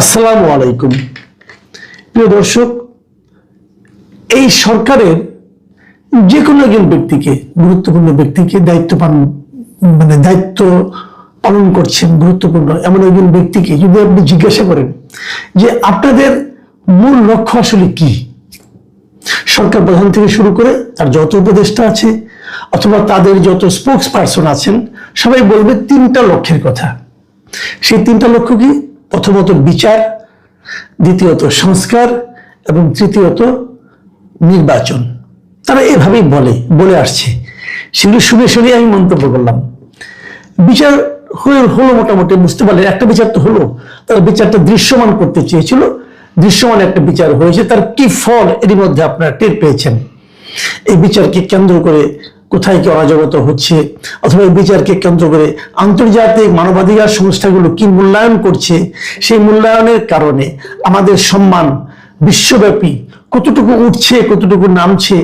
আসসালামু আলাইকুম। প্রিয় দর্শক, এই সরকারের যে কোনো একজন ব্যক্তিকে, গুরুত্বপূর্ণ ব্যক্তিকে দায়িত্ব পান মানে দায়িত্ব পালন করছেন, গুরুত্বপূর্ণ এমন একজন ব্যক্তিকে যদি আপনি জিজ্ঞাসা করেন যে আপনাদের মূল লক্ষ্য আসলে কি? সরকার প্রধান থেকে শুরু করে তার যত উপদেষ্টা আছে, অথবা তাদের যত স্পোক্স পার্সন আছেন, সবাই বলবে তিনটা লক্ষ্যের কথা। সেই তিনটা লক্ষ্য কি? প্রথমত বিচার, দ্বিতীয়ত সংস্কার এবং তৃতীয়ত নির্বাচন। তারা এভাবেই বলে বলে আসছে। সেগুলো শুনে শুনে আমি মন্তব্য করলাম। বিচার হয়ে হলো মোটামুটি, বুঝতে পারলেন, একটা বিচার তো হলো। তারা বিচারটা দৃশ্যমান করতে চেয়েছিল। দৃশ্যমান একটা বিচার হয়েছে। তার কি ফল এরই মধ্যে আপনারা টের পেয়েছেন। এই বিচারকে কেন্দ্র করে কোথায় কি অরাজকতা হচ্ছে? অথবা বিচারকে কেন্দ্র করে আন্তর্জাতিক মানবাধিকার সংস্থাগুলো কি মূল্যায়ন করছে? সেই মূল্যায়নের কারণে আমাদের সম্মান বিশ্বব্যাপী কতটুকু উঠছে, কতটুকু নামছে,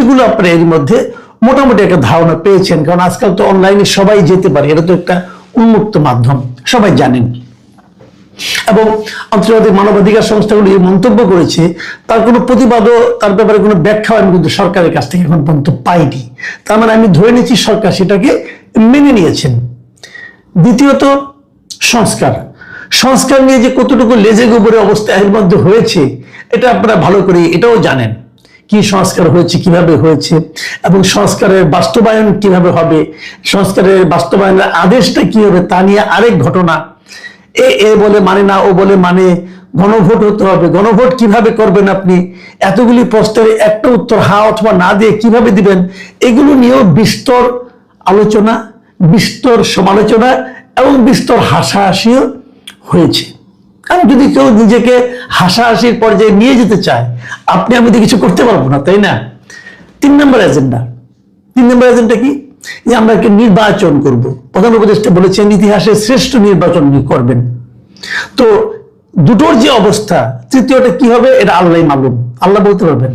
এগুলো আপনারা এর মধ্যে মোটামুটি একটা ধারণা পেয়েছেন। কারণ আজকাল তো অনলাইনে সবাই যেতে পারে, এটা তো একটা উন্মুক্ত মাধ্যম, সবাই জানেন। এবং আন্তর্জাতিক মানবাধিকার সংস্থাগুলি এই মন্তব্য করেছে, তার কোনো প্রতিবাদও তার ব্যাপারে কোনো ব্যাখ্যা আমি কিন্তু সরকারের কাছ থেকে এখন পর্যন্ত পাইনি। তার মানে আমি ধরে নিচ্ছি সরকার সেটাকে মেনে নিয়েছেন। দ্বিতীয়ত, সংস্কার। সংস্কার নিয়ে যে কতটুকু লেজে গোবরে অবস্থা এর মধ্যে হয়েছে, এটা আপনারা ভালো করে এটাও জানেন। কি সংস্কার হয়েছে, কীভাবে হয়েছে, এবং সংস্কারের বাস্তবায়ন কীভাবে হবে, সংস্কারের বাস্তবায়নের আদেশটা কি হবে তা নিয়ে আরেক ঘটনা। এ এ বলে মানে না, ও বলে মানে। গণভোট হতে হবে। গণভোট কীভাবে করবেন আপনি? এতগুলি প্রশ্নের একটা উত্তর হা অথবা না দিয়ে কীভাবে দিবেন? এগুলো নিয়েও বিস্তর আলোচনা, বিস্তর সমালোচনা এবং বিস্তর হাসাহাসিও হয়েছে। কারণ যদি কেউ নিজেকে হাসাহাসির পর্যায়ে নিয়ে যেতে চায়, আপনি আমি তো কিছু করতে পারব না, তাই না? তিন নম্বর এজেন্ডা তিন নম্বর এজেন্ডা কি? যে আমরা একটা নির্বাচন করব। প্রধান উপদেষ্টা বলেছেন, ইতিহাসে শ্রেষ্ঠ নির্বাচন করবেন। তো দুটোর যে অবস্থা, তৃতীয়টা কি হবে, এটা আল্লাহ মালুম। আল্লাহ বলতে পারবেন।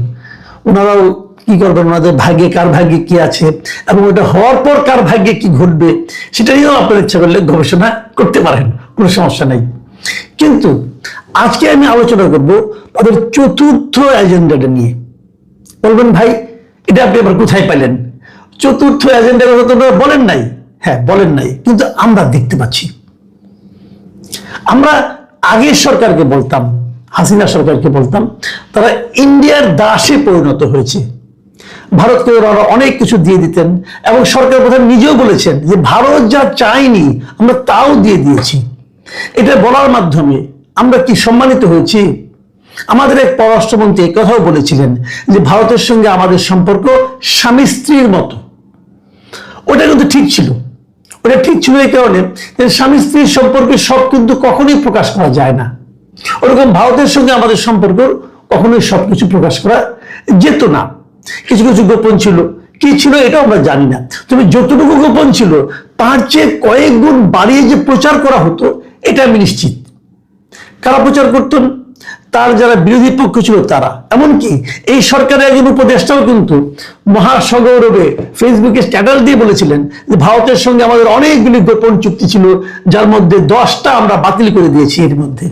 ওনারাও কি করবেন, ওনাদের ভাগ্যে কার ভাগ্যে কি আছে, এবং ওটা হওয়ার পর কার ভাগ্যে কি ঘটবে, সেটা নিয়েও আপনার ইচ্ছা করলে গবেষণা করতে পারেন, কোনো সমস্যা নেই। কিন্তু আজকে আমি আলোচনা করব তাদের চতুর্থ এজেন্ডাটা নিয়ে। বলবেন ভাই, এটা আপনি আবার কোথায় পেলেন চতুর্থ এজেন্ডার কথা তো আপনারা বলেন নাই। হ্যাঁ বলেন নাই। কিন্তু আমরা দেখতে পাচ্ছি। আমরা আগের সরকারকে বলতাম, হাসিনা সরকারকে বলতাম, তারা ইন্ডিয়ার দাসে পরিণত হয়েছে। ভারতকে ওরা অনেক কিছু দিয়ে দিতেন এবং সরকার প্রধান নিজেও বলেছেন যে ভারত যা চায়নি, আমরা তাও দিয়ে দিয়েছি। এটা বলার মাধ্যমে আমরা কি সম্মানিত হয়েছি? আমাদের এক পররাষ্ট্রমন্ত্রী কথাও বলেছিলেন যে ভারতের সঙ্গে আমাদের সম্পর্ক স্বামী স্ত্রীর মতো। ওটা কিন্তু ঠিক ছিল। ওটা ঠিক ছিল এই কারণে স্বামী স্ত্রীর সম্পর্কে সব কিন্তু কখনোই প্রকাশ করা যায় না। ওরকম ভারতের সঙ্গে আমাদের সম্পর্ক কখনোই সবকিছু প্রকাশ করা যেত না। কিছু কিছু গোপন ছিল, কি ছিল এটা আমরা জানি না। তবে যতটুকু গোপন ছিল, তার চেয়ে কয়েক গুণ বাড়িয়ে যে প্রচার করা হতো, এটা আমি নিশ্চিত। কারা প্রচার করতেন? তার যারা বিরোধী পক্ষ ছিল তারা। এমনকি এই সরকারের একজন উপদেষ্টাও কিন্তু মহাসগৌরবে ফেসবুকে স্ট্যাটাস দিয়ে বলেছিলেন যে ভারতের সঙ্গে আমাদের অনেকগুলি গোপন চুক্তি ছিল, যার মধ্যে দশটা আমরা বাতিল করে দিয়েছি এর মধ্যে।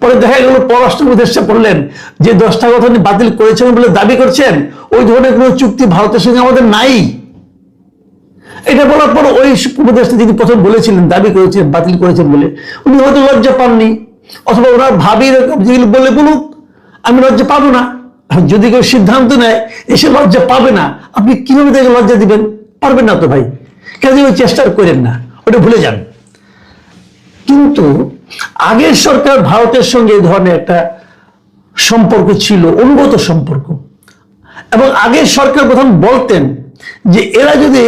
পরে দেখা গেল পররাষ্ট্র উপদেষ্টা বললেন যে দশটা কথা উনি বাতিল করেছেন বলে দাবি করছেন, ওই ধরনের কোনো চুক্তি ভারতের সঙ্গে আমাদের নাই। এটা বলার পর ওই উপদেষ্টা যিনি প্রথম বলেছিলেন, দাবি করেছেন, বাতিল করেছেন বলে, উনি হয়তো লজ্জা পাননি। অথবা ওনার ভাবি এরকম বলে বলুক, আমি লজ্জা পাবো না। যদি কেউ সিদ্ধান্ত নেয়, এসে লজ্জা পাবে না। আপনি কীভাবে তাকে লজ্জা দিবেন? পারবেন না তো ভাই। কাজে ওই চেষ্টা করেন না। ওটা ভুলে যান। কিন্তু আগের সরকার ভারতের সঙ্গে এই ধরনের একটা সম্পর্ক ছিল, অনুগত সম্পর্ক। এবং আগের সরকার প্রথম বলতেন যে, এরা যদি,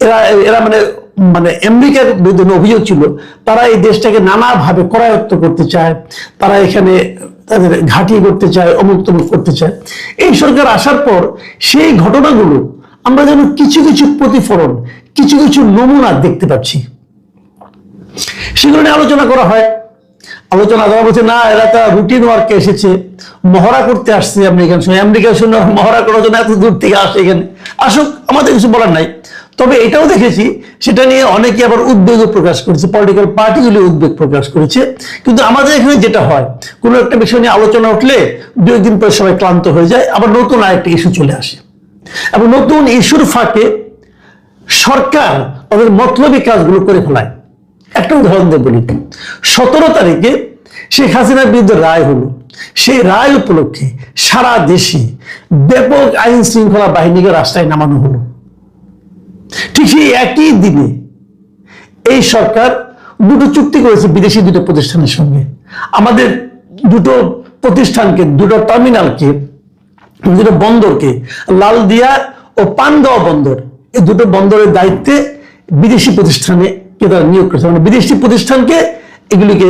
এরা এরা মানে মানে আমেরিকার বিরুদ্ধে অভিযোগ ছিল, তারা এই দেশটাকে নানাভাবে করায়ত্ত করতে চায়, তারা এখানে তাদের ঘাঁটি করতে চায় অমুক তমুক করতে চায়। এই সরকার আসার পর সেই ঘটনাগুলো আমরা যেন কিছু কিছু প্রতিফলন, কিছু কিছু নমুনা দেখতে পাচ্ছি। সেগুলো নিয়ে আলোচনা করা হয়। আলোচনা করা বলছে, না, এরা তো রুটিন ওয়ার্কে এসেছে। মহড়া করতে আসছে আমেরিকান সঙ্গে আমেরিকার সঙ্গে মহড়া করার জন্য এত দূর থেকে আসে এখানে। আসুক, আমাদের কিছু বলার নাই। তবে এটাও দেখেছি, সেটা নিয়ে অনেকে আবার উদ্বেগও প্রকাশ করেছে পলিটিক্যাল পার্টিগুলি উদ্বেগ প্রকাশ করেছে। কিন্তু আমাদের এখানে যেটা হয়, কোনো একটা বিষয় নিয়ে আলোচনা উঠলে দু একদিন পরে সবাই ক্লান্ত হয়ে যায়, আবার নতুন আরেকটা ইস্যু চলে আসে। এবং নতুন ইস্যুর ফাঁকে সরকার তাদের মতলবী কাজগুলো করে ফেলায়। একটা উদাহরণ দেব বলি, সতেরো তারিখে শেখ হাসিনার বিরুদ্ধে রায় হলো। সেই রায় উপলক্ষে সারা দেশে ব্যাপক আইন শৃঙ্খলা বাহিনীকে রাস্তায় নামানো হলো। ঠিক সেই একই দিনে এই সরকার দুটো চুক্তি করেছে বিদেশি দুটো প্রতিষ্ঠানের সঙ্গে। আমাদের দুটো প্রতিষ্ঠানকে, দুটো টার্মিনালকে দুটো বন্দরকে, লালদিয়া ও পানগাঁও বন্দর, এই দুটো বন্দরের দায়িত্বে বিদেশি প্রতিষ্ঠানে কে তারা নিয়োগ করেছে? মানে বিদেশি প্রতিষ্ঠানকে এগুলিকে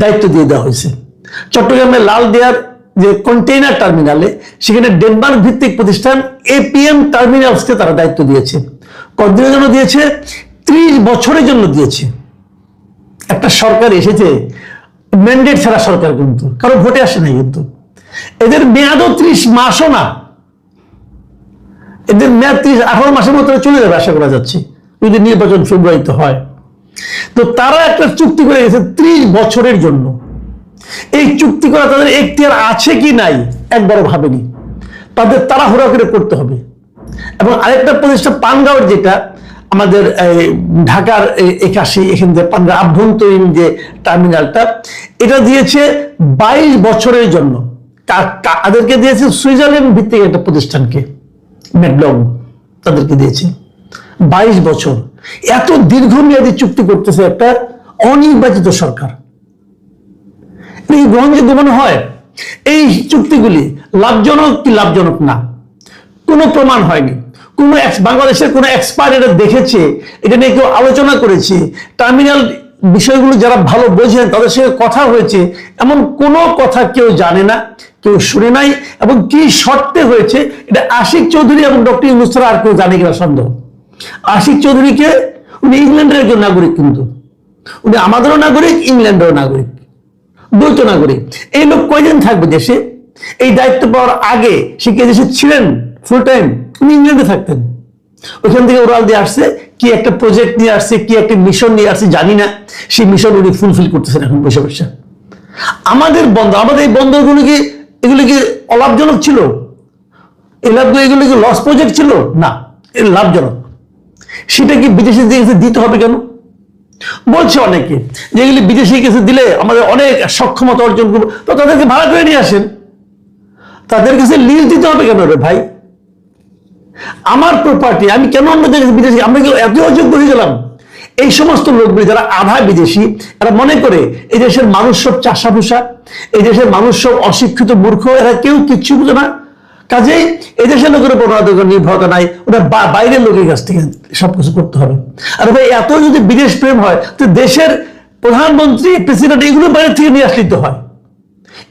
দায়িত্ব দিয়ে দেওয়া হয়েছে। চট্টগ্রামের লালদিয়ার যে কন্টেইনার টার্মিনালে সেখানে ডেনমার্ক ভিত্তিক প্রতিষ্ঠান এপিএম টার্মিনালসকে তারা দায়িত্ব দিয়েছে। কতদিনের জন্য দিয়েছে, ত্রিশ বছরের জন্য দিয়েছে। একটা সরকার এসেছে ম্যান্ডেট ছাড়া সরকার কিন্তু, কারও ভোটে আসে নাই কিন্তু। এদের মেয়াদও ত্রিশ মাসও না। এদের মেয়াদ ত্রিশ, আঠারো মাসের মতো চলে যাবে আশা করা যাচ্ছে, যদি নির্বাচন ফেব্রুয়ারিতে হয়। তো তারা একটা চুক্তি করে গেছে ত্রিশ বছরের জন্য। এই চুক্তি করা তাদের এখতিয়ার আছে কি নাই, একবারও ভাবেনি। তাদের তাড়াহুড়া করে করতে হবে। এবং আরেকটা প্রতিষ্ঠান পানগাঁওয়ের যেটা, আমাদের ঢাকার একাশি, এখান থেকে পানগাঁ আভ্যন্তরীণ যে টার্মিনালটা, এটা দিয়েছে বাইশ বছরের জন্য। তাদেরকে দিয়েছে সুইজারল্যান্ড ভিত্তিক একটা প্রতিষ্ঠানকে ম্যাডলং তাদেরকে দিয়েছে। বাইশ বছর। এত দীর্ঘমেয়াদী চুক্তি করতেছে একটা অনির্বাচিত সরকার। এই গ্রহণযোগ্য মনে হয়? এই চুক্তিগুলি লাভজনক কি লাভজনক না? কোনো প্রমাণ হয়নি। কোনো বাংলাদেশের কোনো এক্সপার্ট এটা দেখেছে, এটা নিয়ে কেউ আলোচনা করেছে। টার্মিনাল বিষয়গুলো যারা ভালো বোঝেন, তাদের সঙ্গে কথা হয়েছে, এমন কোনো কথা কেউ জানে না, কেউ শুনে নাই, এবং কি শর্তে হয়েছে, এটা আশিক চৌধুরী এবং ডক্টর ইউনুস ছাড়া আর কেউ জানে কিনা সন্দেহ। আশিক চৌধুরীকে উনি ইংল্যান্ডের একজন নাগরিক কিন্তু। উনি আমাদেরও নাগরিক, ইংল্যান্ডেরও নাগরিক, দ্বৈত নাগরিক। এই লোক কয়দিন থাকবে দেশে? এই দায়িত্ব পাওয়ার আগে সে কে দেশে ছিলেন? ফুল টাইম উনি ইংল্যান্ডে থাকতেন। ওইখান থেকে ওরাল দিয়ে আসছে, কি একটা প্রজেক্ট নিয়ে আসছে, কি একটা মিশন নিয়ে আসছে, জানি না। সেই মিশন উনি ফুলফিল করতেছেন এখন বসে বসে আমাদের বন্ধ, আমাদের এই বন্দরগুলো কি, এগুলো কি অলাভজনক ছিল? এই লাভগুলো এগুলো কি লস প্রজেক্ট ছিল? না এগুলো লাভজনক। সেটা কি বিদেশি কাছে দিতে হবে কেন? বলছে অনেকে, যে এগুলি বিদেশি কাছে দিলে আমাদের অনেক সক্ষমতা অর্জন করব। তো তাদেরকে ভাড়া করে নিয়ে আসেন। তাদের কাছে লিজ দিতে হবে কেন রে ভাই? আমার প্রপার্টি আমি কেন অন্যদের বিদেশি? আমরা কি এত অযোগ্য হয়ে গেলাম? এই সমস্ত লোকগুলি যারা আধা বিদেশি, এরা মনে করে এই দেশের মানুষ সব চাষাভূষা, এই দেশের মানুষ সব অশিক্ষিত মূর্খ, এরা কেউ কিচ্ছু বুঝে না। কাজেই এই দেশের লোকের উপর নির্ভরতা নাই ওটা বাইরের লোকের কাছ থেকে সবকিছু করতে হবে। আর ভাই, এত যদি বিদেশ প্রেম হয়, তো দেশের প্রধানমন্ত্রী, প্রেসিডেন্ট, এগুলো বাইরে থেকে নিয়ে আসলে তো হয়।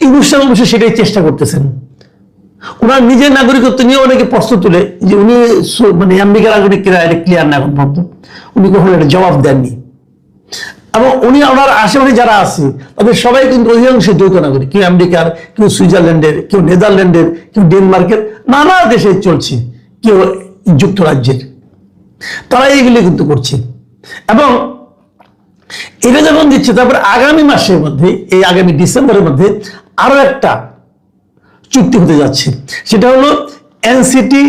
ইংলিশ অবশ্য সেটাই চেষ্টা করতেছেন। ওনার নিজের নাগরিকত্ব নিয়ে অনেকে প্রশ্ন তুলে যে উনি মানে আমেরিকার নাগরিক এটা ক্লিয়ার না এখন পর্যন্ত? উনি কখনো এটা জবাব দেননি। এবং উনি ওনার আশেপাশে যারা আছে, তাদের সবাই কিন্তু অধিকাংশ দ্বৈত নাগরিক। কেউ আমেরিকার, কেউ সুইজারল্যান্ডের, কেউ নেদারল্যান্ডের, কেউ ডেনমার্কের, নানা দেশে চলছে, কেউ যুক্তরাজ্যের। তারা এইগুলি কিন্তু করছে। এবং এটা যখন দিচ্ছে, তারপর আগামী মাসের মধ্যে, এই আগামী ডিসেম্বরের মধ্যে আরও একটা চুক্তি হতে যাচ্ছে। সেটা হলো এনসিটি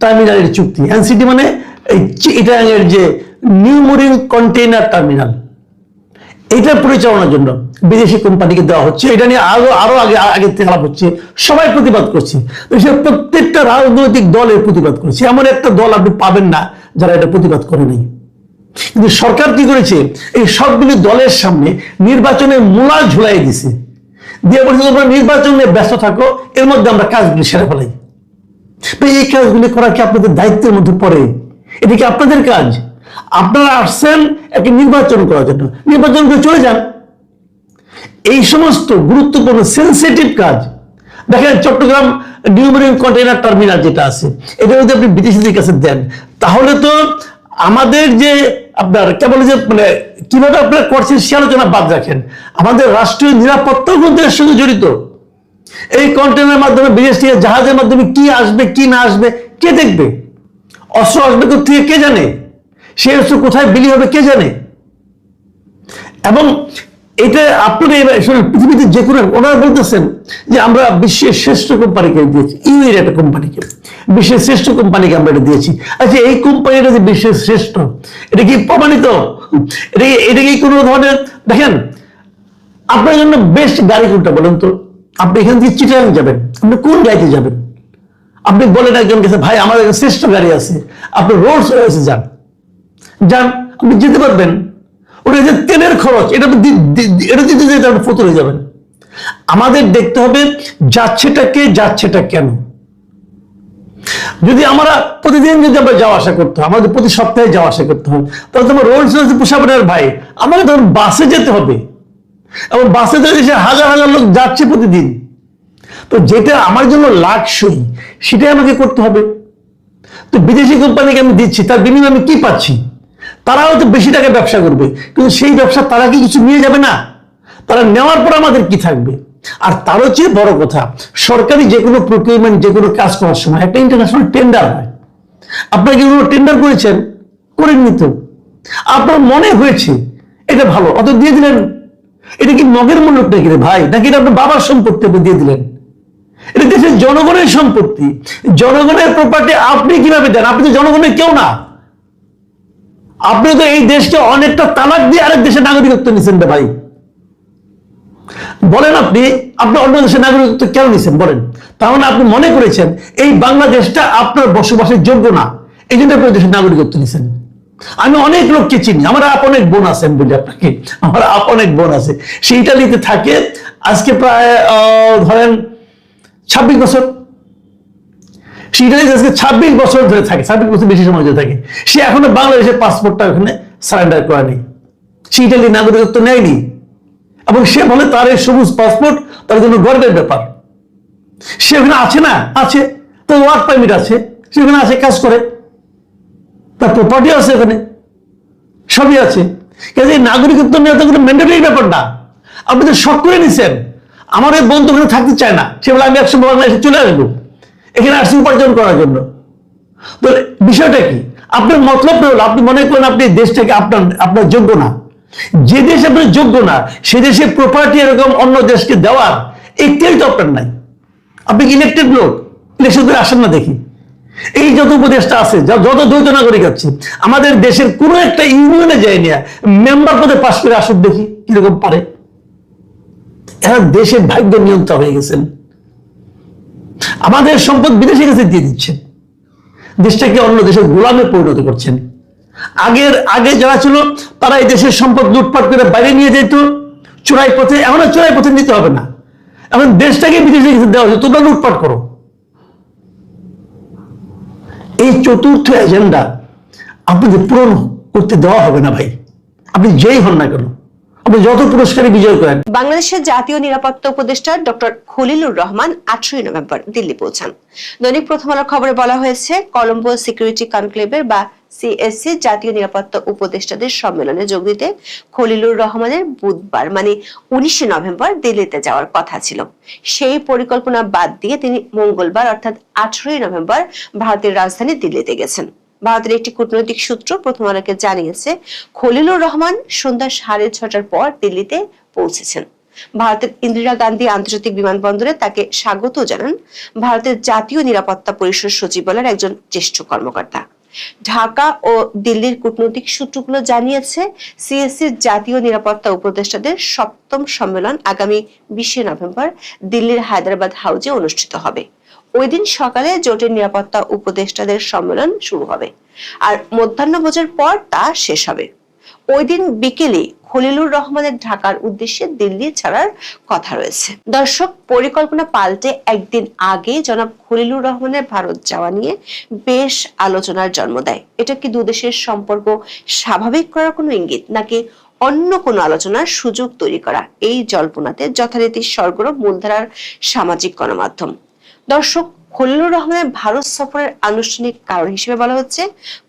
টার্মিনালের চুক্তি। এনসিটি মানে ইটাঙ্গের যে নিউ মোরিং কন্টেইনার টার্মিনাল। এটা পরিচালনার জন্য বিদেশি কোম্পানিকে দেওয়া হচ্ছে। এটা নিয়ে আরও আরও আগে আগে থেকে আলাপ হচ্ছে। সবাই প্রতিবাদ করছে। প্রত্যেকটা রাজনৈতিক দলের প্রতিবাদ করছে। এমন একটা দল আপনি পাবেন না যারা এটা প্রতিবাদ করে নাই। কিন্তু সরকার কি করেছে? এই সবগুলি দলের সামনে নির্বাচনের মূলা ঝুলাই দিছে। দিয়ে বলছে তোমরা নির্বাচন ব্যস্ত থাকো, এর মধ্যে আমরা কাজগুলি সেরে ফেলাই। এই কাজগুলি করা কি আপনাদের দায়িত্বের মধ্যে পড়ে? এটা কি আপনাদের কাজ? আপনারা আসছেন একটা নির্বাচন করার জন্য। নির্বাচন করে চলে যান। এই সমস্ত গুরুত্বপূর্ণ সেন্সিটিভ কাজ। দেখেন, চট্টগ্রাম নিউমেরিং কন্টেইনার টার্মিনাল যেটা আছে এটা যদি আপনি বিদেশিদের কাছে দেন, তাহলে তো আমাদের যে আপনার কেবল যে মানে কীভাবে আপনার করছেন সে আলোচনা বাদ রাখেন। আমাদের রাষ্ট্রীয় নিরাপত্তা কিন্তু সঙ্গে জড়িত। এই কন্টেনারের মাধ্যমে বিদেশ থেকে জাহাজের মাধ্যমে কি আসবে, কি না আসবে, কে দেখবে? অস্ত্র আসবে থেকে, কে জানে? সে অস্ত্র কোথায় বিলি হবে, কে জানে? এবং এটা শোনেন, পৃথিবীতে যে কোনো ওনারা বলতেছেন যে আমরা বিশ্বের শ্রেষ্ঠ কোম্পানিকে দিয়েছি। ইউএর একটা কোম্পানিকে। বিশ্বের শ্রেষ্ঠ কোম্পানিকে আমরা এটা দিয়েছি। আচ্ছা এই কোম্পানিটা যে বিশ্বের শ্রেষ্ঠ এটা কি প্রমাণিত? এটা এটা কি কোনো ধরনের দেখেন আপনার জন্য বেস্ট গাড়ি কোনটা বলেন তো? আপনি এখান থেকে চিটাগাং যাবেন। আপনি কোন গাড়িতে যাবেন? আপনি বলেন একজন কাছে ভাই আমার শ্রেষ্ঠ গাড়ি আছে। আপনি রোডস রয়েছে যান। যান আপনি যেতে পারবেন। ওটা যে তেলের খরচ, এটা এটা দিতে যেতে আপনি ফতুরে যাবেন। আমাদের দেখতে হবে যাচ্ছেটা কে যাচ্ছেটা কেন? যদি আমরা প্রতিদিন যদি আমরা যাওয়া আসা করতে হয়, আমাদের প্রতি সপ্তাহে যাওয়া আসা করতে হয়, তাহলে তোমার রোলস রয়েছে ভাই। আমাকে তখন বাসে যেতে হবে, এবং বাসে তো দেশে হাজার হাজার লোক যাচ্ছে প্রতিদিন। তো যেটা আমার জন্য লাক্সই সেটাই আমাকে করতে হবে। তো বিদেশি কোম্পানিকে আমি দিচ্ছি, তার বিনিময়ে আমি কি পাচ্ছি? তারা হয়তো বেশি টাকা ব্যবসা করবে। কিন্তু সেই ব্যবসা তারা কি কিছু নিয়ে যাবে না? তারা নেওয়ার পর আমাদের কি থাকবে? আর তারও চেয়ে বড় কথা, সরকারি যে কোনো প্রকিউরমেন্ট যে কোনো কাজ করার সময় একটা ইন্টারন্যাশনাল টেন্ডার হয়। আপনারা কি কোনো টেন্ডার করেছেন? করেননি তো। আপনার মনে হয়েছে, এটা ভালো, অত দিয়ে দিলেন। এটা কি মগের মূল্য নাকি রে ভাই? নাকি এটা আপনার বাবার সম্পত্তি আপনি দিয়ে দিলেন? এটা দেশের জনগণের সম্পত্তি। জনগণের প্রপার্টি আপনি কীভাবে দেন? আপনি তো জনগণের কেউ না। আপনি তো এই দেশকে অনেকটা তালাক দিয়ে আরেক দেশের নাগরিকত্ব নিছেন রে ভাই। বলেন আপনি আপনি অন্য দেশের নাগরিকত্ব কেন নিছেন? বলেন। তাহলে আপনি মনে করেছেন, এই বাংলাদেশটা আপনার বসবাসের যোগ্য না, এই জন্য আপনি দেশের নাগরিকত্ব নিছেন। আমি অনেক লোককে চিনি, আমার আপন এক বোন আছেন বলি আপনাকে, আমার আপন এক বোন আছে। সে ইটালিতে থাকে, আজকে প্রায় ধরেন ছাব্বিশ বছর। সে ইটালিতে আজকে ছাব্বিশ বছর ধরে থাকে, ছাব্বিশ বছর বেশি সময় ধরে থাকে। সে এখনও বাংলাদেশের পাসপোর্টটা ওখানে সারেন্ডার করেনি সে ইটালির নাগরিকত্ব নেয়নি। এবং সে বলে তার এই সবুজ পাসপোর্ট তার জন্য গর্বের ব্যাপার। সে ওখানে আছে না? আছে। তো ওয়ার্ক পারমিট আছে। সে ওখানে আছে, কাজ করে। তার প্রপার্টি আছে ওখানে। সবই আছে। এই নাগরিকত্ব নেওয়া তো কোনো ম্যান্ডেটরি ব্যাপার না। আপনি তো শখ করে নিছেন। আমার এই বন্ধু ওখানে থাকতে চায় না। সে বলে, আমি একশো বাংলাদেশে চলে আসব। এখানে আসছি উপার্জন করার জন্য। তো বিষয়টা কি? আপনার মতলব হলো, আপনি মনে করেন আপনি দেশটাকে আপনার আপনার যোগ্য না। যে দেশ আপনার যোগ্য না, সে দেশের প্রপার্টি এরকম অন্য দেশকে দেওয়ার একটাই তো আপনার নাই। আপনি ইলেক্টেড লোক? ইলেকশন আসেন না দেখি। এই যত উপদেশটা আছে যত দ্বৈত নাগরিক আছে, আমাদের দেশের কোনো একটা ইউনিয়নে যায় না মেম্বার পদে পাশ করে আসুক দেখি কীরকম পারে। এরা দেশের ভাগ্য নিয়ন্ত্রণ হয়ে গেছেন। আমাদের সম্পদ বিদেশে কাছে দিয়ে দিচ্ছেন। দেশটাকে অন্য দেশের গোলামে পরিণত করছেন। আগের, আগে যারা ছিল, তারা এই দেশের সম্পদ লুটপাট করে বাইরে নিয়ে যেত। চোরাই পথে, এখন আর চোরাই পথে নিতে হবে না। এখন দেশটাকে বিদেশে কিছু দেওয়া হচ্ছে তোমরা লুটপাট করো। এই চতুর্থ এজেন্ডা আপনাদের পূরণ করতে দেওয়া হবে না ভাই। আপনি যেই হন না কেন যত বিজয় করেন। বাংলাদেশের জাতীয় নিরাপত্তা উপদেষ্টা ডক্টর খলিলুর রহমান নভেম্বর দিল্লি পৌঁছান। দৈনিক প্রথম আলোর খবরে বলা হয়েছে, কলম্বো সিকিউরিটি কনক্লেভের বা সিএসসি জাতীয় নিরাপত্তা উপদেষ্টাদের সম্মেলনে যোগ দিতে খলিলুর রহমানের বুধবার মানে উনিশে নভেম্বর দিল্লিতে যাওয়ার কথা ছিল। সেই পরিকল্পনা বাদ দিয়ে তিনি মঙ্গলবার, অর্থাৎ আঠারোই নভেম্বর, ভারতের রাজধানী দিল্লিতে গেছেন। ভারতের একটি কূটনৈতিক সূত্র প্রথম আলোকে জানিয়েছে, খলিলুর রহমান সন্ধ্যা সাড়ে ছটার পর দিল্লিতে পৌঁছেছেন। ভারতের ইন্দিরা গান্ধী আন্তর্জাতিক বিমানবন্দরে তাকে স্বাগত জানান ভারতের জাতীয় নিরাপত্তা পরিষদ সচিবালয়ের একজন জ্যেষ্ঠ কর্মকর্তা। ঢাকা ও দিল্লির কূটনৈতিক সূত্রগুলো জানিয়েছে, সিএসসির জাতীয় নিরাপত্তা উপদেষ্টাদের সপ্তম সম্মেলন আগামী বিশে নভেম্বর দিল্লির হায়দ্রাবাদ হাউজে অনুষ্ঠিত হবে। ওই দিন সকালে জোটের নিরাপত্তা উপদেষ্টাদের সম্মেলন শুরু হবে আর মধ্যাহ্নভোজের পর তা শেষ হবে। ওই দিন বিকেলে খলিলুর রহমানের ঢাকার উদ্দেশ্যে দিল্লি ছাড়ার কথা রয়েছে। দর্শক, পরিকল্পনা পাল্টে একদিন আগে জনাব খলিলুর রহমানের ভারত যাওয়া নিয়ে বেশ আলোচনার জন্ম দেয়। এটা কি দুদেশের সম্পর্ক স্বাভাবিক করার কোনো ইঙ্গিত, নাকি অন্য কোনো আলোচনার সুযোগ তৈরি করা? এই জল্পনাতে যথারীতি সরগরম মূলধারার সামাজিক গণমাধ্যম। দর্শক, খলিলুর রহমানের ভারত সফরের আনুষ্ঠানিক কারণ হিসেবে বলা হচ্ছে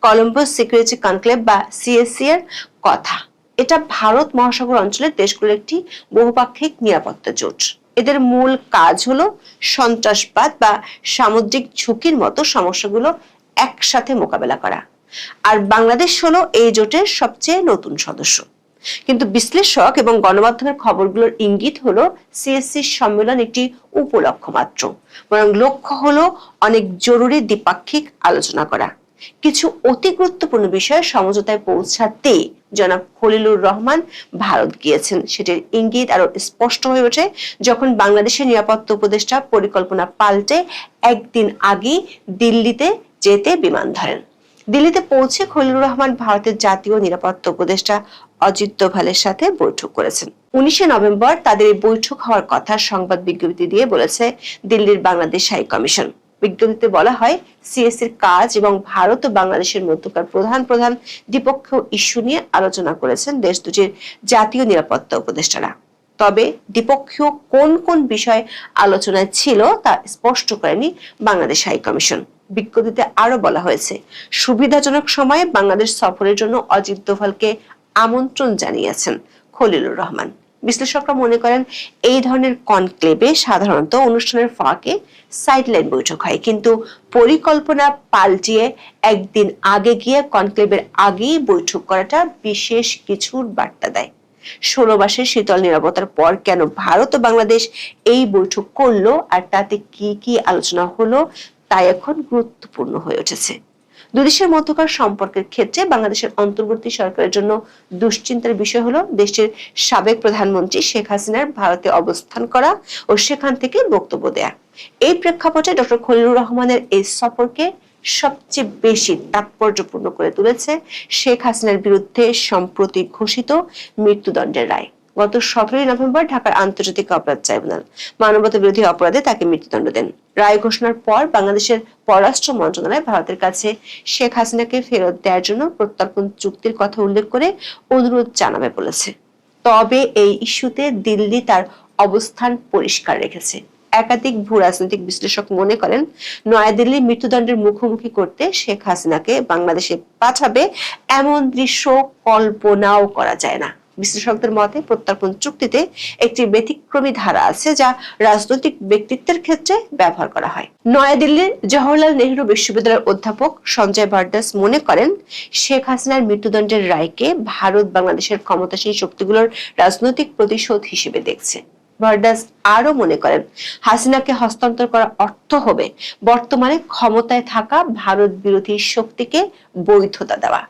কলম্বো সিকিউরিটি কনক্লেভ বা সিএসসি এর কথা। এটা ভারত মহাসাগর অঞ্চলের দেশগুলোর একটি বহুপাক্ষিক নিরাপত্তা জোট। এদের মূল কাজ হলো সন্ত্রাসবাদ বা সামুদ্রিক ঝুঁকির মতো সমস্যাগুলো একসাথে মোকাবেলা করা। আর বাংলাদেশ হলো এই জোটের সবচেয়ে নতুন সদস্য। কিন্তু বিশ্লেষক এবং গণমাধ্যমের খবরগুলোর ইঙ্গিত হলো সিএসসি সম্মেলন একটি উপলক্ষ মাত্র, বরং লক্ষ্য হলো অনেক জরুরি দ্বিপাক্ষিক আলোচনা করা। কিছু অতি গুরুত্বপূর্ণ বিষয়ে সমঝোতায় পৌঁছাতেই জনাব খলিলুর রহমান ভারত গিয়েছেন। সেটির ইঙ্গিত আরও স্পষ্ট হয়ে ওঠে যখন বাংলাদেশের নিরাপত্তা উপদেষ্টা পরিকল্পনা পাল্টে একদিন আগেই দিল্লিতে যেতে বিমান ধরেন। দিল্লিতে পৌঁছে খলিলুর রহমান ভারতের জাতীয় নিরাপত্তা উপদেষ্টা অজিত দোভালের সাথে বৈঠক করেছেন। উনিশে নভেম্বর তাদের এই বৈঠক হওয়ার কথা সংবাদ বিজ্ঞপ্তি দিয়ে বলেছে দিল্লির বাংলাদেশ হাই কমিশন। বিজ্ঞপ্তিতে বলা হয় সিএসির কাজ এবং ভারত ও বাংলাদেশের মধ্যকার প্রধান প্রধান দ্বিপক্ষীয় ইস্যু নিয়ে আলোচনা করেছেন দেশ দুটির জাতীয় নিরাপত্তা উপদেষ্টারা। তবে দ্বিপক্ষীয় কোন কোন বিষয় আলোচনায় ছিল তা স্পষ্ট করেনি বাংলাদেশ হাই কমিশন। বিজ্ঞপ্তিতে আরও বলা হয়েছে, সুবিধাজনক সময়ে বাংলাদেশ সফরের জন্য অজিত দোভালকে আমন্ত্রণ জানিয়েছেন খলিলুর রহমান। বিশ্লেষকরা মনে করেন, এই ধরনের কনক্লেভে সাধারণত অনুষ্ঠানের ফাঁকে সাইডলাইন বৈঠক হয়। কিন্তু পরিকল্পনা পাল্টিয়ে একদিন আগে গিয়ে কনক্লেভের আগেই বৈঠক করাটা বিশেষ কিছুর বার্তা দেয়। ষোলো মাসের শীতল নিরাপত্তার পর কেন ভারত ও বাংলাদেশ এই বৈঠক করল আর তাতে কি কি আলোচনা হলো তা এখন গুরুত্বপূর্ণ হয়ে উঠেছে। দুদেশের মধ্যকার সম্পর্কের ক্ষেত্রে বাংলাদেশের অন্তর্বর্তী সরকারের জন্য দুশ্চিন্তার বিষয় হলো দেশটির সাবেক প্রধানমন্ত্রী শেখ হাসিনার ভারতে অবস্থান করা ও সেখান থেকে বক্তব্য দেয়া। এই প্রেক্ষাপটে ডক্টর খলিলুর রহমানের এই সফরকে সবচেয়ে বেশি তাৎপর্যপূর্ণ করে তুলেছে শেখ হাসিনার বিরুদ্ধে সম্প্রতি ঘোষিত মৃত্যুদণ্ডের রায়। গত সতেরোই নভেম্বর ঢাকার আন্তর্জাতিক অপরাধ ট্রাইব্যুনাল। মানবতা বিরোধী অপরাধে তাকে মৃত্যুদণ্ড দেন। রায় ঘোষণার পর বাংলাদেশের পররাষ্ট্র মন্ত্রণালয় ভারতের কাছে শেখ হাসিনাকে ফেরত দেওয়ার জন্য প্রত্যর্পণ চুক্তির কথা উল্লেখ করে অনুরোধ জানাবে বলেছে। তবে এই ইস্যুতে দিল্লি তার অবস্থান পরিষ্কার রেখেছে। একাধিক ভূ রাজনৈতিক বিশ্লেষক মনে করেন নয়াদিল্লি মৃত্যুদণ্ডের মুখোমুখি করতে শেখ হাসিনাকে বাংলাদেশে পাঠাবে এমন দৃশ্য কল্পনাও করা যায় না। বিশ্লেষকদের মতে প্রত্যর্পণ চুক্তিতে একটি ব্যতিক্রমী ধারা আছে যা রাজনৈতিক ব্যক্তিত্বের ক্ষেত্রে ব্যবহার করা হয়। নয়াদিল্লির জওহরলাল নেহরু বিশ্ববিদ্যালয়ের অধ্যাপক সঞ্জয় ভার্দাস মনে করেন, শেখ হাসিনার মৃত্যুদণ্ডের রায়কে ভারত বাংলাদেশের ক্ষমতাসীন শক্তিগুলোর রাজনৈতিক প্রতিশোধ হিসেবে দেখছে। ভার্দাস আরও মনে করেন, হাসিনাকে হস্তান্তর করা অর্থ হবে বর্তমানে ক্ষমতায় থাকা ভারত বিরোধী শক্তিকে বৈধতা দেওয়া।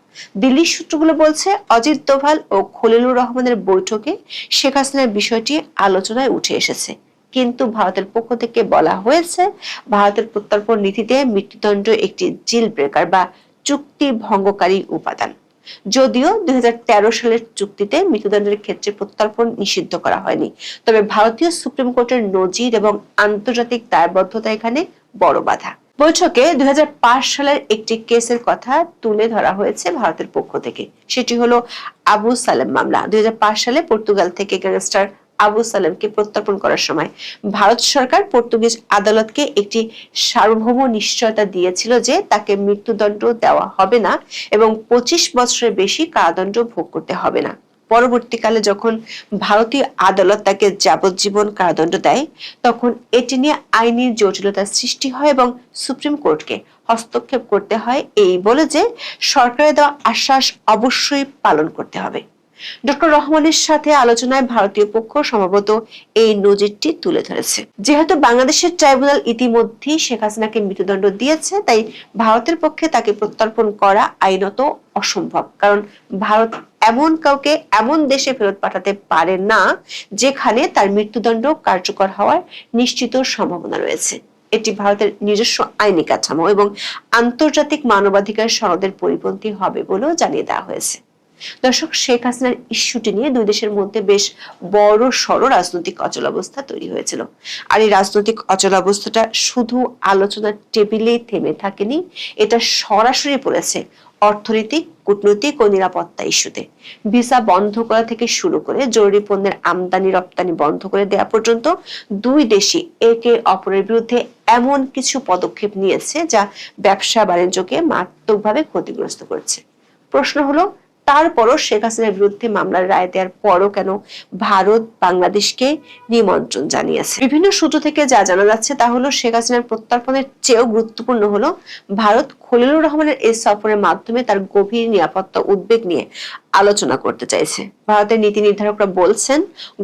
দিল্লির সূত্রগুলো বলছে, অজিত দোভাল ও খলিলুর রহমানের বৈঠকে শেখ হাসিনার বিষয়টি আলোচনায় উঠে এসেছে। কিন্তু ভারতের পক্ষ থেকে বলা হয়েছে, ভারতের প্রত্যর্পণ নীতিতে মৃত্যুদণ্ড একটি জিল ব্রেকার বা চুক্তি ভঙ্গকারী উপাদান। যদিও দুই সালের চুক্তিতে মৃত্যুদণ্ডের ক্ষেত্রে প্রত্যর্পণ নিষিদ্ধ করা হয়নি। তবে ভারতীয় সুপ্রিম কোর্টের নজির এবং আন্তর্জাতিক দায়বদ্ধতা এখানে বড় বাধা। বৈঠকে দুই হাজার পাঁচ সালের একটি কেসের কথা তুলে ধরা হয়েছে ভারতের পক্ষ থেকে। সেটি হলো আবু সালেম মামলা। দুই হাজার পাঁচ সালে পর্তুগাল থেকে গ্যাংস্টার আবু সালেমকে প্রত্যর্পণ করার সময় ভারত সরকার পর্তুগিজ আদালতকে একটি সার্বভৌম নিশ্চয়তা দিয়েছিল যে তাকে মৃত্যুদণ্ড দেওয়া হবে না এবং পঁচিশ বছরের বেশি কারাদণ্ড ভোগ করতে হবে না। পরবর্তীকালে যখন ভারতীয় আদালত তাকে যাবজ্জীবন কারাদণ্ড দেয়, তখন এটি নিয়ে আইনি জটিলতার সৃষ্টি হয় এবং সুপ্রিম কোর্টকে হস্তক্ষেপ করতে হয়। এই বলে যে সরকারের দেওয়া আশ্বাস অবশ্যই পালন করতে হবে। ডক্টর রহমানের সাথে আলোচনায় ভারতীয় পক্ষ সম্ভবত এই নজিরটি তুলে ধরেছে। যেহেতু বাংলাদেশের ট্রাইব্যুনাল ইতিমধ্যেই শেখ হাসিনাকে মৃত্যুদণ্ড দিয়েছে, তাই ভারতের পক্ষে তাকে প্রত্যর্পণ করা আইনত অসম্ভব। কারণ ভারত এমন কাউকে এমন দেশে ফেরত পাঠাতে পারে না, যেখানে তার মৃত্যুদণ্ড কার্যকর হওয়ার নিশ্চিত সম্ভাবনা রয়েছে। এটি ভারতের নিজস্ব আইনি কাঠামো এবং আন্তর্জাতিক মানবাধিকার সনদের পরিপন্থী হবে বলেও জানিয়ে দেওয়া হয়েছে। দর্শক, শেখ হাসিনার ইস্যুটি নিয়ে দুই দেশের মধ্যে বেশ বড় সড় রাজনৈতিক অচলাবস্থা তৈরি হয়েছিল। আর এই রাজনৈতিক অচলাবস্থাটা শুধু আলোচনার টেবিলেই থেমে থাকেনি, এটা সরাসরি পড়েছে অর্থনৈতিক, কূটনৈতিক ও নিরাপত্তা ইস্যুতে। ভিসা বন্ধ করা থেকে শুরু করে জরুরি পণ্যের আমদানি, রপ্তানি বন্ধ করে দেওয়া পর্যন্ত দুই দেশই একে অপরের বিরুদ্ধে এমন কিছু পদক্ষেপ নিয়েছে যা ব্যবসা বাণিজ্যকে মারাত্মকভাবে ক্ষতিগ্রস্ত করছে। প্রশ্ন হলো তারপরও শেখ হাসিনার বিরুদ্ধে মামলার রায় দেওয়ার পরও কেন ভারত বাংলাদেশকে নিমন্ত্রণ জানিয়েছে? বিভিন্ন সূত্র থেকে যা জানা যাচ্ছে তা হলো, শেখ হাসিনার প্রত্যর্পণের চেয়েও গুরুত্বপূর্ণ হলো, ভারত খলিলুর রহমানের এই সফরের মাধ্যমে তার গভীর নিরাপত্তা উদ্বেগ নিয়ে আলোচনা করতে চাইছে। ভারতের নীতি নির্ধারকরা বলছেন,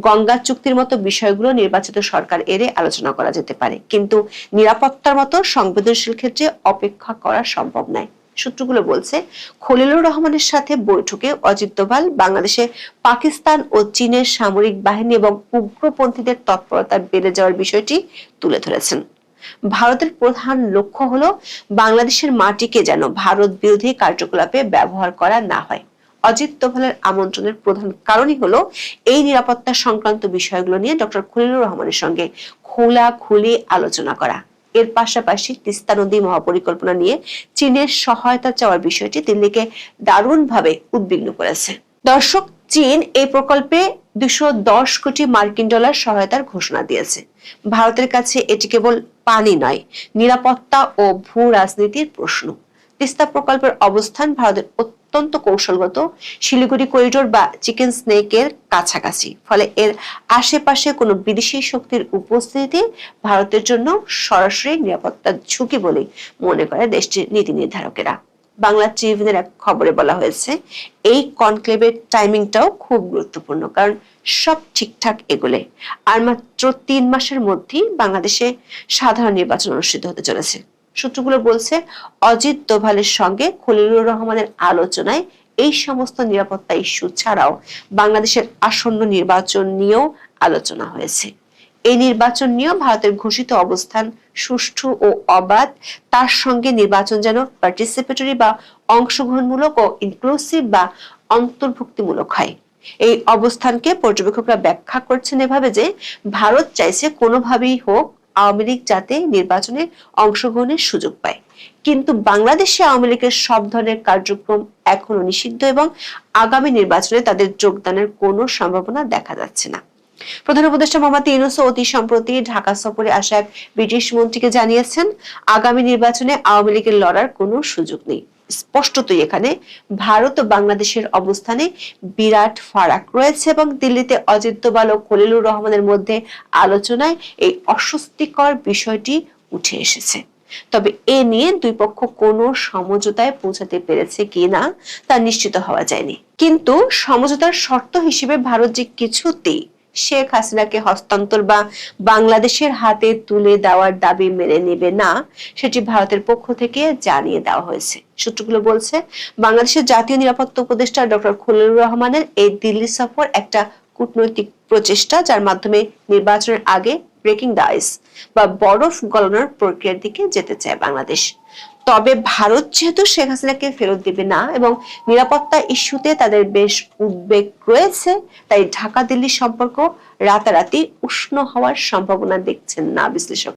গঙ্গা চুক্তির মতো বিষয়গুলো নির্বাচিত সরকার এরে আলোচনা করা যেতে পারে, কিন্তু নিরাপত্তার মতো সংবেদনশীল ক্ষেত্রে অপেক্ষা করা সম্ভব নয়। সূত্রগুলো বলছে, খলিলুর রহমানের সাথে বৈঠকে অজিত দোভাল, বাংলাদেশে পাকিস্তান ও চীনের সামরিক বাহিনী এবং উগ্রপন্থীদের তৎপরতা বেড়ে যাওয়ার বিষয়টি তুলে ধরেছেন। ভারতের প্রধান লক্ষ্য হলো, বাংলাদেশের মাটিকে যেন ভারত বিরোধী কার্যকলাপে ব্যবহার করা না হয়। অজিত দোভালের আমন্ত্রণের প্রধান কারণই হলো, এই নিরাপত্তা সংক্রান্ত বিষয়গুলো নিয়ে ডক্টর খলিলুর রহমানের সঙ্গে খোলা খুলি আলোচনা করা। এর পাশাপাশি তিস্তা নদী মহাপরিকল্পনা নিয়ে চীনের সহায়তা চাওয়ার বিষয়টি দিল্লিকে দারুণভাবে উদ্বিগ্ন করেছে। দর্শক, চীন এই প্রকল্পে দুশো দশ কোটি মার্কিন ডলার সহায়তার ঘোষণা দিয়েছে। ভারতের কাছে এটি কেবল পানি নয়, নিরাপত্তা ও ভূ রাজনীতির প্রশ্ন। তিস্তা প্রকল্পের অবস্থান ভারতের অত্যন্ত কৌশলগত। শিলিগুড়ি করিডোর বা চিকেন স্নেকের কাছাকাছি। ফলে এর আশেপাশে কোনো বিদেশি শক্তির উপস্থিতি ভারতের জন্য সরাসরি নিরাপত্তার ঝুঁকি বলে মনে করে দেশটির নীতি নির্ধারকেরা। বাংলা ট্রিবিউনের এক খবরে বলা হয়েছে, এই কনক্লেভের টাইমিংটাও খুব গুরুত্বপূর্ণ, কারণ সব ঠিকঠাক এগোলে। আর মাত্র তিন মাসের মধ্যেই বাংলাদেশে সাধারণ নির্বাচন অনুষ্ঠিত হতে চলেছে। সূত্রগুলো বলছে, অজিত দোভালের সঙ্গে খলিলুর রহমানের আলোচনায় এই সমস্ত নিরাপত্তা ইস্যু ছাড়াও বাংলাদেশের আসন্ন নির্বাচন নিয়েও আলোচনা হয়েছে। এই নির্বাচন নিয়েও ভারতের ঘোষিত অবস্থান সুষ্ঠু ও অবাধ। তার সঙ্গে নির্বাচন যেন পার্টিসিপেটরি বা অংশগ্রহণমূলক ও ইনক্লুসিভ বা অন্তর্ভুক্তিমূলক হয়। এই অবস্থানকে পর্যবেক্ষকরা ব্যাখ্যা করছেন এভাবে যে, ভারত চাইছে কোনোভাবেই হোক আওয়ামী লীগ যাতে নির্বাচনে অংশগ্রহণের সুযোগ পায়। কিন্তু বাংলাদেশে আওয়ামী লীগের সব ধরনের কার্যক্রম এখনও নিষিদ্ধ এবং আগামী নির্বাচনে তাদের যোগদানের কোনো সম্ভাবনা দেখা যাচ্ছে না। প্রধান উপদেষ্টা মোহাম্মদ ইউনুস অতি সম্প্রতি ঢাকা সফরে আসা এক ব্রিটিশ মন্ত্রীকে জানিয়েছেন, আগামী নির্বাচনে আওয়ামী লীগের লড়ার কোনো সুযোগ নেই। স্পষ্টতই এখানে ভারত ও বাংলাদেশের অবস্থানে বিরাট ফারাক রয়েছে এবং দিল্লিতে অজিত দোভাল ও খলিলুর রহমানের মধ্যে আলোচনায় এই অস্বস্তিকর বিষয়টি উঠে এসেছে। তবে এ নিয়ে দুই পক্ষ কোনো সমঝোতায় পৌঁছাতে পেরেছে কিনা তা নিশ্চিত হওয়া যায়নি। কিন্তু সমঝোতার শর্ত হিসেবে ভারত যে কিছুতেই শেখ হাসিনাকে হস্তান্তর বা বাংলাদেশের হাতে তুলে দেওয়ার দাবি মেনে নেবে না, সেটি ভারতের পক্ষ থেকে জানিয়ে দেওয়া হয়েছে। সূত্রগুলো বলছে, বাংলাদেশের জাতীয় নিরাপত্তা উপদেষ্টা ডক্টর খলিলুর রহমানের এই দিল্লি সফর একটা কূটনৈতিক প্রচেষ্টা, যার মাধ্যমে নির্বাচনের আগে ব্রেকিং দ্য আইস বা বরফ গলানোর প্রক্রিয়ার দিকে যেতে চায় বাংলাদেশ। তবে ভারত যেহেতু শেখ হাসিনাকে ফেরত দিবে না এবং নিরাপত্তা ইস্যুতে তাদের বেশ উদ্বেগ রয়েছে, তাই ঢাকা দিল্লি সম্পর্ক রাতারাতি উষ্ণ হওয়ার সম্ভাবনা দেখছেন না বিশ্লেষক।